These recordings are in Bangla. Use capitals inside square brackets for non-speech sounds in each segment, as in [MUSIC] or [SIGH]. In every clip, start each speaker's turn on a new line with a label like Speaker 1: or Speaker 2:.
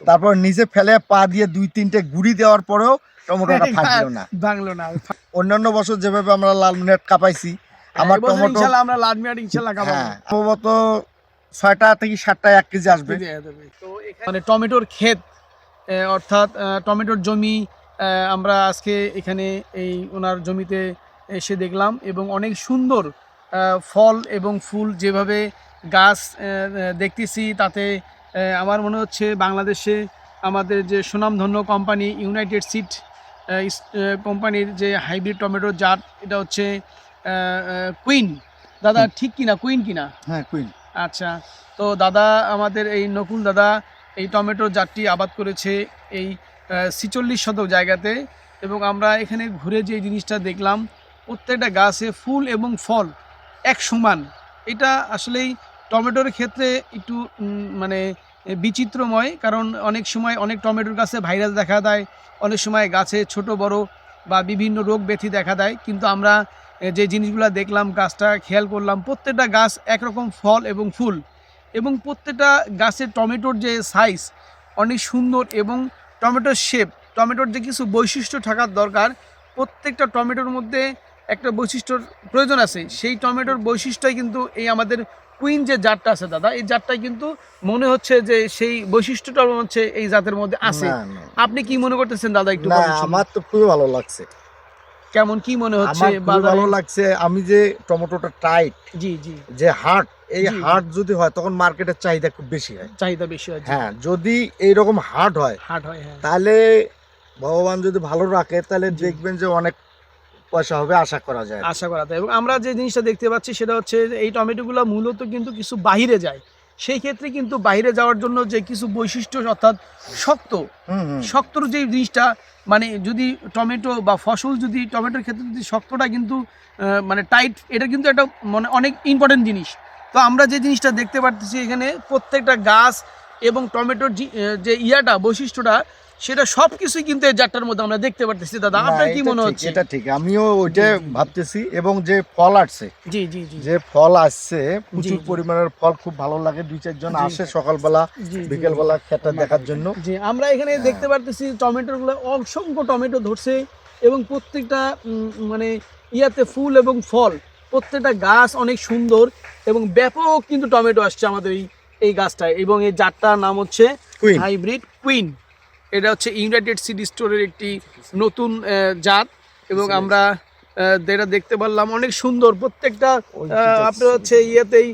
Speaker 1: তারপর নিচে ফেলে পা দিয়ে দুই তিনটে গুড়ি দেওয়ার পরেও টমেটোটা ফাটলো না।
Speaker 2: ভাঙলো না।
Speaker 1: অন্যান্য বছর যেভাবে আমরা লাল মিনাট কাপাইছি আমার টমেটো
Speaker 2: আমরা লাল মিয়াট ইনশাল্লাহ খাব
Speaker 1: হ্যাঁ সম্ভবত ছয়টা থেকে সাতটা এক কেজি আসবে।
Speaker 2: মানে টমেটোর ক্ষেত অর্থাৎ টমেটোর জমি আমরা আজকে এখানে এই ওনার জমিতে এসে দেখলাম এবং অনেক সুন্দর ফল এবং ফুল যেভাবে গাছ দেখতেছি তাতে আমার মনে হচ্ছে বাংলাদেশে আমাদের যে সুনামধন্য কোম্পানি ইউনাইটেড সিড কোম্পানির যে হাইব্রিড টমেটোর জাত এটা হচ্ছে কুইন দাদা ঠিক কিনা? কুইন কিনা?
Speaker 1: হ্যাঁ কুইন
Speaker 2: আচ্ছা তো দাদা আমাদের এই নকুল দাদা এই টমেটোর জাতটি আবাদ করেছে এই ছিচল্লিশ শতক জায়গাতে এবং আমরা এখানে ঘুরে যে জিনিসটা দেখলাম প্রত্যেকটা গাছে ফুল এবং ফল এক সমান। এটা আসলেই টমেটোর ক্ষেত্রে একটু মানে বিচিত্রময়, কারণ অনেক সময় অনেক টমেটোর গাছে ভাইরাস দেখা দেয়, অনেক সময় গাছে ছোট, বড় বা বিভিন্ন রোগ ব্যাধি দেখা দেয়, কিন্তু আমরা যে জিনিসগুলো দেখলাম, গাছটা খেয়াল করলাম, প্রত্যেকটা গাছ একরকম ফল এবং ফুল এবং প্রত্যেকটা গাছের টমেটোর যে সাইজ অনেক সুন্দর এবং টমেটোর শেপ টমেটোর যে কিছু বৈশিষ্ট্য থাকার দরকার, প্রত্যেকটা টমেটোর মধ্যে একটা বৈশিষ্ট্যর প্রয়োজন আছে। সেই টমেটোর বৈশিষ্ট্যই কিন্তু এই আমাদের কুইন যে জাতটা আছে দাদা এই জাতটাই কিন্তু মনে হচ্ছে যে সেই বৈশিষ্ট্যটা হচ্ছে এই জাতের মধ্যে আছে। আপনি কি মনে করতেছেন দাদা একটু।
Speaker 1: আমার তো খুবই ভালো লাগছে
Speaker 2: কেমন কি মনে হচ্ছে?
Speaker 1: ভালো লাগছে আমি যে টমেটোটা টাইট
Speaker 2: জি জি
Speaker 1: যে হার্ট এই। হার্ট যদি হয় তখন মার্কেটের চাহিদা খুব বেশি হয়
Speaker 2: চাহিদা বেশি হয়
Speaker 1: হ্যাঁ যদি এইরকম হার্ট হয়
Speaker 2: হাট হয় হ্যাঁ
Speaker 1: তাহলে ভগবান যদি ভালো রাখে তাহলে দেখবেন যে অনেক পয়সা হবে আশা করা যায়।
Speaker 2: আশা করা যায়। এবং আমরা যে জিনিসটা দেখতে পাচ্ছি সেটা হচ্ছে এই টমেটোগুলো মূলত কিন্তু কিছু বাহিরে যায়। সেই ক্ষেত্রে কিন্তু বাইরে যাওয়ার জন্য যে কিছু বৈশিষ্ট্য অর্থাৎ শক্ত। শক্তর যে জিনিসটা মানে যদি টমেটো বা ফসল যদি টমেটোর ক্ষেত্রে যদি শক্তটা কিন্তু মানে টাইট এটা কিন্তু একটা মানে অনেক ইম্পর্টেন্ট জিনিস। তো আমরা যে জিনিসটা দেখতে পাচ্ছি এখানে প্রত্যেকটা গাছ এবং টমেটোর যে ইয়াটা বৈশিষ্ট্যটা সেটা সব কিছুই কিন্তু এই জাতটার মধ্যে আমরা দেখতে পারতেছি। দাদা আপনার কি মনে হচ্ছে?
Speaker 1: এটা ঠিক। আমিও ওইটা। ভাবতেছি এবং যে ফল আসছে
Speaker 2: জি জি জি।
Speaker 1: যে ফল আসছে প্রচুর পরিমাণের ফল খুব ভালো লাগে। দুই চারজন আসে সকালবেলা বিকেলবেলা খেতে দেখার জন্য।
Speaker 2: জি আমরা এখানে
Speaker 1: হ্যাঁ।
Speaker 2: দেখতে পারতেছি টমেটোগুলো অসংখ্য টমেটো ধরছে এবং প্রত্যেকটা মানে ইয়াতে ফুল এবং ফল প্রত্যেকটা গাছ অনেক সুন্দর এবং ব্যাপক কিন্তু টমেটো আসছে আমাদের এই এই গাছটায় এবং এই জাতটার নাম হচ্ছে হাইব্রিড কুইন। এটা হচ্ছে ইউনাইটেড সিটি স্টোরের একটি নতুন জাত এবং আমরা যেটা দেখতে পারলাম অনেক সুন্দর। প্রত্যেকটা আপনার হচ্ছে ইয়েতেই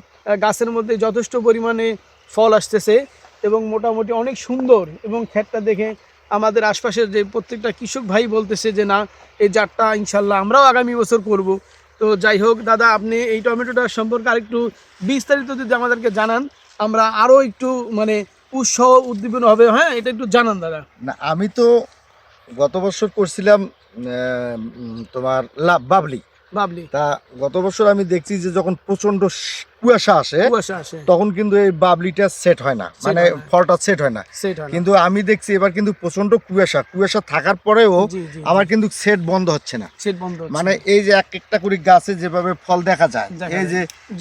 Speaker 2: গাছের মধ্যে যথেষ্ট পরিমাণে ফল আসতেছে এবং মোটামুটি অনেক সুন্দর এবং ক্ষেতটা দেখে আমাদের আশপাশের যে প্রত্যেকটা কৃষক ভাই বলতেছে যে না এই জাতটা ইনশাল্লাহ আমরাও আগামী বছর করব। তো যাই হোক দাদা আপনি এই টমেটোটার সম্পর্কে আরেকটু বিস্তারিত যদি আমাদেরকে জানান আমরা আরও একটু মানে উৎসাহ উদ্দীপন হবে। হ্যাঁ এটা একটু জানান দাদা।
Speaker 1: না আমি তো গত বছর করছিলাম তোমার লাভ বাবলি।
Speaker 2: বাবলি।
Speaker 1: তা গত বছর আমি দেখছি যে যখন প্রচণ্ড কুয়াশা আসে তখন কিন্তু এই বাবলিটা সেট হয় না। মানে ফলটা সেট হয় না।
Speaker 2: সেটা
Speaker 1: কিন্তু আমি দেখছি এবার কিন্তু প্রচণ্ড কুয়াশা। কুয়াশা থাকার পরেও আমার কিন্তু সেট বন্ধ হচ্ছে না। মানে এই যে এক একটা করে গাছে যেভাবে ফল দেখা যায় এই যে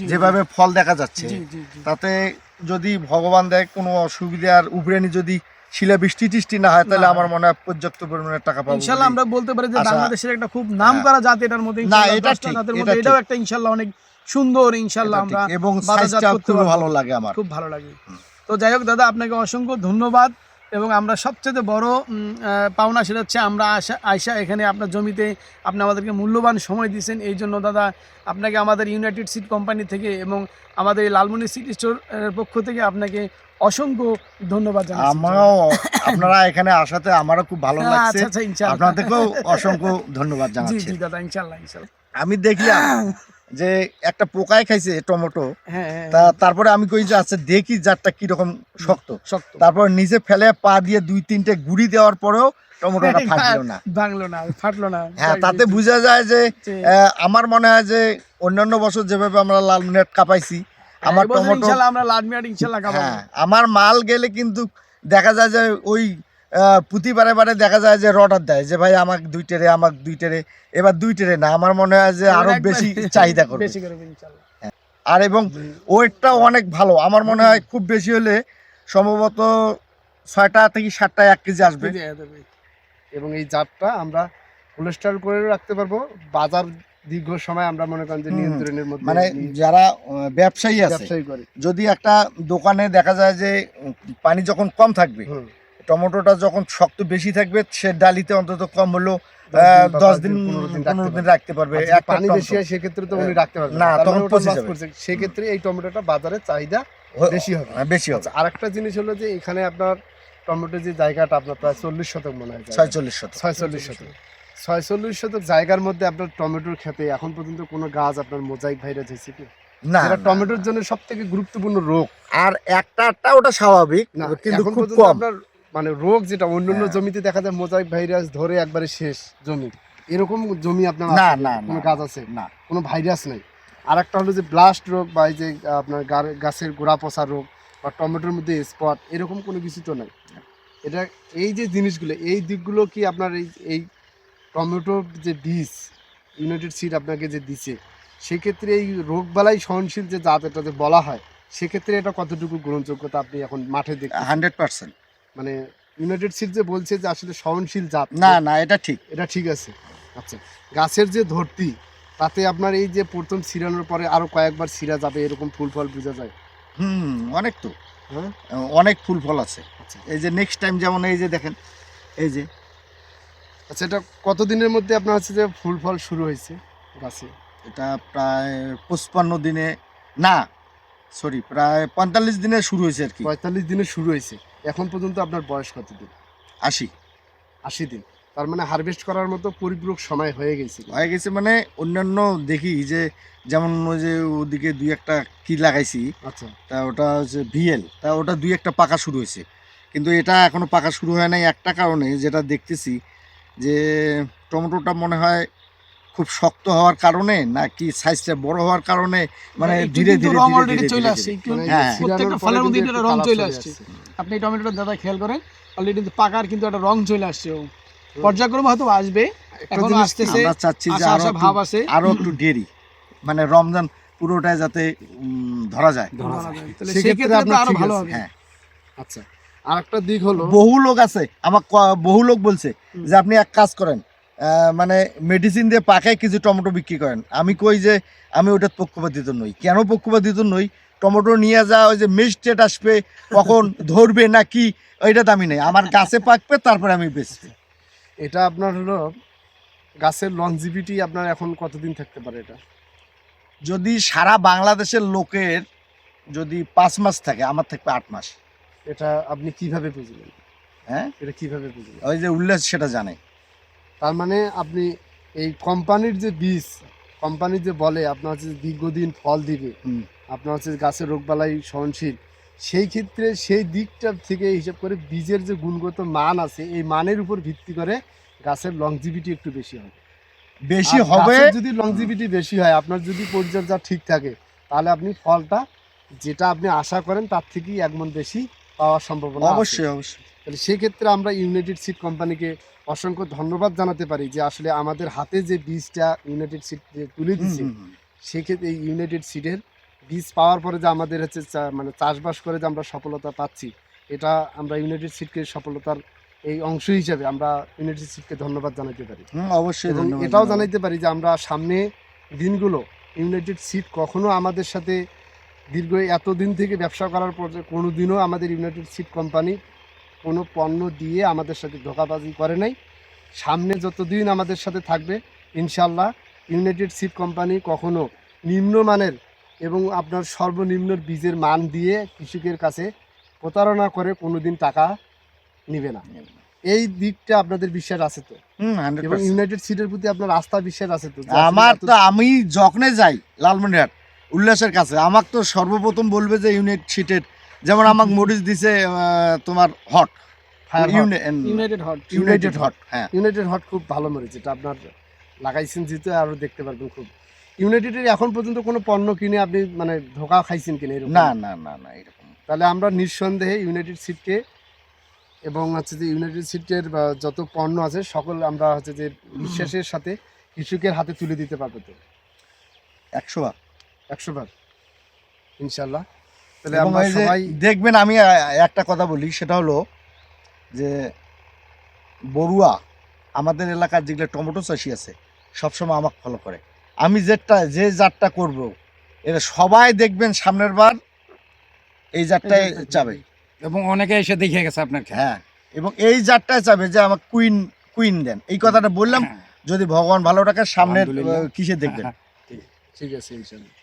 Speaker 1: যেভাবে ফল দেখা যাচ্ছে তাতে যদি ভগবান দেয় কোনো অসুবিধার উপরেনি যদি শিলা বৃষ্টি টিষ্টি না হয় তাহলে আমার মনে হয় পর্যাপ্ত পরিমাণে টাকা পাবো ইনশাআল্লাহ
Speaker 2: আমরা বলতে পারি যে বাংলাদেশের একটা খুব নাম করা জাতি এটার মধ্যে
Speaker 1: না, এটা ঠিক,
Speaker 2: মধ্যে। এটাও একটা ইনশাআল্লাহ অনেক সুন্দর
Speaker 1: ইনশাআল্লাহ
Speaker 2: আমরা
Speaker 1: এবং সাইজটা খুব ভালো লাগে আমার।
Speaker 2: খুব ভালো লাগে। তো যাই হোক দাদা আপনাকে অসংখ্য ধন্যবাদ। এবং আমরা সবচেয়ে বড় পাওনা সেটা হচ্ছে আমরা আশা আয়সা এখানে আপনার জমিতে আপনি আমাদেরকে মূল্যবান সময় দিয়েছেন। এই জন্য দাদা আপনাকে আমাদের ইউনাইটেড সিড কোম্পানি থেকে এবং আমাদের এই লালমনি সিটি স্টোর পক্ষ থেকে আপনাকে অসংখ্য ধন্যবাদ
Speaker 1: আমারও আপনারা এখানে আসাতে আমারও খুব ভালো লাগছে।
Speaker 2: আচ্ছা আচ্ছা ইনশাল্লাহ
Speaker 1: আপনাদেরকেও অসংখ্য ধন্যবাদ
Speaker 2: জি
Speaker 1: জানাচ্ছি।
Speaker 2: জি দাদা ইনশাল্লাহ ইনশাল্লাহ
Speaker 1: আমি দেখলাম। যে একটা পোকায় খাইছে টমেটো
Speaker 2: হ্যাঁ হ্যাঁ
Speaker 1: তা তারপরে আমি কই যে আচ্ছা দেখি জাতটা কীরকম শক্ত।
Speaker 2: শক্ত।
Speaker 1: তারপর নিচে ফেলে পা দিয়ে দুই তিনটে গুড়ি দেওয়ার পরেও টমেটোটা ফাটলো না।
Speaker 2: ভাঙলো না ফাটলো না।
Speaker 1: হ্যাঁ তাতে বোঝা যায় যে আমার মনে হয় যে অন্যান্য বছর যেভাবে আমরা লাল মিনাট কাপাইছি আমার টমেটো
Speaker 2: ইনশাল্লাহ আমরা লাল মিয়াট ইনশাল্লাহ খাব
Speaker 1: হ্যাঁ আমার মাল গেলে কিন্তু দেখা যায় যে ওই আহ, প্রতি বারে বারে দেখা যায় যে রডার দেয় যে ভাই আমাকে দুই টেরে আমাকে দুই টেরে। এবার দুই টেরে না আমার মনে হয় যে
Speaker 2: আরও
Speaker 1: বেশি চাহিদা করবে।
Speaker 2: ইনশাল্লাহ।
Speaker 1: আর এবং ওয়েটটাও অনেক ভালো। আমার মনে হয় খুব বেশি হলে সম্ভবত ছয়টা থেকে সাতটা এক কেজি আসবে।
Speaker 3: এবং এই জাতটা আমরা কোলেস্ট্রল করে রাখতে পারব। বাজার দীর্ঘ সময় আমরা মনে করেন যে নিয়ন্ত্রণের মধ্যে
Speaker 1: মানে যারা ব্যবসায়ী আছে যদি একটা দোকানে দেখা যায় যে পানি যখন কম থাকবে। টমেটোটা যখন শক্ত বেশি থাকবে সে ডালিতে অন্তত কম হলো
Speaker 3: দশ দিন পনেরো দিন রাখতে পারবে।
Speaker 1: পারবে একটা
Speaker 3: পানি বেশি হয় সেক্ষেত্রে তো উনি রাখতে পারবেন
Speaker 1: না, তখন।
Speaker 3: সেক্ষেত্রে এই টমেটোটা বাজারে চাহিদা বেশি হবে।
Speaker 1: হ্যাঁ, বেশি হবে।
Speaker 3: আচ্ছা আরেকটা জিনিস হলো যে এখানে আপনার টমেটো যে জায়গাটা আপনার প্রায় চল্লিশ শতক মনে হয়।
Speaker 1: ছয়চল্লিশ শত
Speaker 3: ছয়চল্লিশ শতক। ছয়চল্লিশ শতক জায়গার মধ্যে আপনার টমেটোর খেতে এখন পর্যন্ত কোনো গাছ আপনার মোজাইক ভাইরাস হয়েছে কি?
Speaker 1: না
Speaker 3: টমেটোর জন্য সব থেকে গুরুত্বপূর্ণ রোগ।
Speaker 1: আর একটা একটা ওটা স্বাভাবিক
Speaker 3: না
Speaker 1: কিন্তু খুব কম।
Speaker 3: আপনার মানে রোগ যেটা অন্য অন্য
Speaker 1: হ্যাঁ।
Speaker 3: জমিতে দেখা যায় মোজাইক ভাইরাস ধরে একবারে শেষ জমি। এরকম জমি আপনার
Speaker 1: না না
Speaker 3: কোনো গাছ আছে?
Speaker 1: না।
Speaker 3: কোনো ভাইরাস নেই? আর একটা হলো যে ব্লাস্ট রোগ বা এই যে আপনার গাছের গোড়া পচা রোগ বা টমেটোর মধ্যে স্পট এরকম কোনো কিছু তো নেই? এটা এই যে জিনিসগুলো এই দিকগুলো কি আপনার এই এই টমেটোর যে বীজ ইউনাইটেড সিড আপনাকে যে দিছে সেক্ষেত্রে এই রোগবালাই সহনশীল যে জাত এটা যে বলা হয় সেক্ষেত্রে এটা কতটুকু গ্রহণযোগ্যতা আপনি এখন মাঠে দেখতে
Speaker 1: হান্ড্রেড পার্সেন্ট
Speaker 3: মানে ইউনাইটেড সিট যে বলছে যে আসলে সহনশীল জাত।
Speaker 1: না না এটা ঠিক।
Speaker 3: এটা ঠিক আছে। আচ্ছা গাছের যে ধরতি তাতে আপনার এই যে প্রথম ছিড়ানোর পরে আরও কয়েকবার ছিঁড়া যাবে এরকম ফুল ফল বোঝা যায়?
Speaker 1: হুম অনেক তো।
Speaker 3: হ্যাঁ?
Speaker 1: অনেক ফুল ফল আছে।
Speaker 3: আচ্ছা।
Speaker 1: এই যে নেক্সট টাইম যেমন এই যে দেখেন এই যে।
Speaker 3: আচ্ছা এটা কতদিনের মধ্যে আপনার হচ্ছে যে ফুল ফল শুরু হয়েছে গাছে?
Speaker 1: এটা প্রায় পঁচপান্ন দিনে না সরি প্রায় পঁয়তাল্লিশ দিনে শুরু হয়েছে আর কি।
Speaker 3: পঁয়তাল্লিশ দিনে শুরু হয়েছে। এখন পর্যন্ত আপনার বয়স কত দিন?
Speaker 1: আশি।
Speaker 3: আশি দিন। তার মানে হারভেস্ট করার মতো পরিপূরক সময় হয়ে গেছে।
Speaker 1: হয়ে গেছে মানে অন্যান্য দেখি যে যেমন ওই যে ওদিকে দুই একটা কি লাগাইছি
Speaker 3: আচ্ছা।
Speaker 1: তা ওটা হচ্ছে ভিএল তা ওটা দুই একটা পাকা শুরু হয়েছে। কিন্তু এটা এখনও পাকা শুরু হয় নাই একটা কারণে যেটা দেখতেছি যে টমেটোটা মনে হয় খুব শক্ত হওয়ার কারণে নাকি সাইজটা বড় হওয়ার কারণে মানে ধীরে ধীরে
Speaker 2: রং
Speaker 1: ধীরে
Speaker 2: চলে আসছে, প্রত্যেকটা ফলের মধ্যে একটা রং চলে আসছে। আপনি এই টমেটোটা দাদা খেয়াল করেন অলরেডি কিন্তু পাকার কিন্তু একটা রং চলে আসছে পর্যায়ক্রমে হয়তো আসবে
Speaker 3: এখনও
Speaker 2: আসতেছে
Speaker 1: আমরা চাচ্ছি যে আরও
Speaker 2: ভাব আছে।
Speaker 1: আরও একটু দেরি মানে রমজান পুরোটাই যাতে ধরা যায়।
Speaker 2: তাহলে
Speaker 3: সেক্ষেত্রে আপনার আরও
Speaker 2: ভালো হবে।
Speaker 1: হ্যাঁ।
Speaker 3: আচ্ছা আর একটা দিক হলো
Speaker 1: বহু লোক আছে আমার বহু লোক বলছে যে আপনি এক কাজ করেন মানে মেডিসিন দিয়ে পাকায় কিছু টমেটো বিক্রি করেন। আমি কই যে আমি ওটার পক্ষপাতিত নই। কেন পক্ষপাতিত নই? টমেটো নিয়ে যাওয়া ওই যে মিস্টেট আসবে কখন [LAUGHS] ধরবে না কি ওইটা দামি নেই। আমার গাছে পাকবে তারপরে আমি বেচবো।
Speaker 3: এটা আপনার হলো গাছের লংজিভিটি আপনার এখন কতদিন থাকতে পারে এটা?
Speaker 1: যদি সারা বাংলাদেশের লোকের যদি পাঁচ মাস থাকে আমার থাকবে আট মাস।
Speaker 3: এটা আপনি কীভাবে বুঝলেন?
Speaker 1: হ্যাঁ?
Speaker 3: এটা কীভাবে বুঝলেন?
Speaker 1: ওই যে উল্লেখ সেটা জানে।
Speaker 3: তার মানে আপনি এই কোম্পানির যে বীজ কোম্পানি যে বলে আপনার হচ্ছে দীর্ঘদিন ফল দিবে আপনার হচ্ছে গাছের রোগবালাই সহনশীল সেই ক্ষেত্রে সেই দিকটা থেকে হিসাব করে বীজের যে গুণগত মান আছে এই মানের উপর ভিত্তি করে গাছের লংজিভিটি একটু বেশি হয়।
Speaker 1: বেশি হবে?
Speaker 3: যদি লংজিভিটি বেশি হয় আপনার যদি পরিচর্যা ঠিক থাকে তাহলে আপনি ফলটা যেটা আপনি আশা করেন তার থেকেই একমন বেশি পাওয়ার সম্ভাবনা।
Speaker 1: অবশ্যই অবশ্যই।
Speaker 3: তাহলে সেক্ষেত্রে আমরা ইউনাইটেড সিড কোম্পানিকে অসংখ্য ধন্যবাদ জানাতে পারি যে আসলে আমাদের হাতে যে বীজটা ইউনাইটেড সিড তুলে দিচ্ছে। সেক্ষেত্রে এই ইউনাইটেড সিডের বীজ পাওয়ার পরে যে আমাদের হচ্ছে মানে চাষবাস করে যে আমরা সফলতা পাচ্ছি এটা আমরা ইউনাইটেড সিডকে সফলতার এই অংশ হিসাবে আমরা ইউনাইটেড সিডকে ধন্যবাদ জানাতে পারি
Speaker 1: অবশ্যই
Speaker 3: এবং এটাও জানাইতে পারি যে আমরা সামনে দিনগুলো ইউনাইটেড সিড কখনো আমাদের সাথে দীর্ঘ এতদিন থেকে ব্যবসা করার পর যে কোনো দিনও আমাদের ইউনাইটেড সিড কোম্পানি কোনো পণ্য দিয়ে আমাদের সাথে ধোকাবাজি করে নাই। সামনে যতদিন আমাদের সাথে থাকবে ইনশাল্লাহ ইউনাইটেড সিড কোম্পানি কখনো নিম্নমানের এবং আপনার সর্বনিম্ন বীজের মান দিয়ে কৃষকের কাছে প্রতারণা করে কোনোদিন টাকা নেবে না। এই দিকটা আপনাদের বিশ্বাস আছে তো? এবং ইউনাইটেড সিটের প্রতি আপনার আস্থা বিশ্বাস আছে তো?
Speaker 1: আমার তো আমি যখনই যাই লালমনিরহাট উল্লাসের কাছে আমাকে তো সর্বপ্রথম বলবে যে ইউনিট সিটের যেমন আমাকে মরিচ দিছে তোমার hot
Speaker 2: United hot
Speaker 1: United hot হ্যাঁ।
Speaker 3: ইউনাইটেড হট খুব ভালো মরিচ এটা আপনার লাগাইছেন যেহেতু আরও দেখতে পারবেন খুব। ইউনাইটেডের এখন পর্যন্ত কোনো পণ্য কিনে আপনি মানে ধোকা খাইছেন কিনা এরকম?
Speaker 1: না না না না এরকম।
Speaker 3: তাহলে আমরা নিঃসন্দেহে ইউনাইটেড সিটকে এবং হচ্ছে যে ইউনাইটেড সিটের যত পণ্য আছে সকল আমরা হচ্ছে যে বিশ্বাসের সাথে কৃষকের হাতে তুলে দিতে পারব তো?
Speaker 1: একশো বার।
Speaker 3: একশো বার ইনশাল্লাহ। তাহলে আমরা সবাই
Speaker 1: দেখবেন আমি একটা কথা বলি সেটা হলো যে বড়ুয়া আমাদের এলাকার যেগুলো টমেটো চাষি আছে সবসময় আমাকে ফলো করে। আমি যেটা যে জাতটা করব এটা সবাই দেখবেন সামনের বার এই জাতটাই চাবে।
Speaker 4: এবং অনেকে এসে দেখে গেছে আপনার খেত।
Speaker 1: হ্যাঁ এবং এই জাতটাই চাবে যে আমাকে কুইন কুইন দেন। এই কথাটা বললাম
Speaker 4: হ্যাঁ।
Speaker 1: যদি ভগবান ভালো রাখে সামনের কিসে দেখবেন? [LAUGHS]
Speaker 3: ঠিক আছে ইনশাল্লাহ।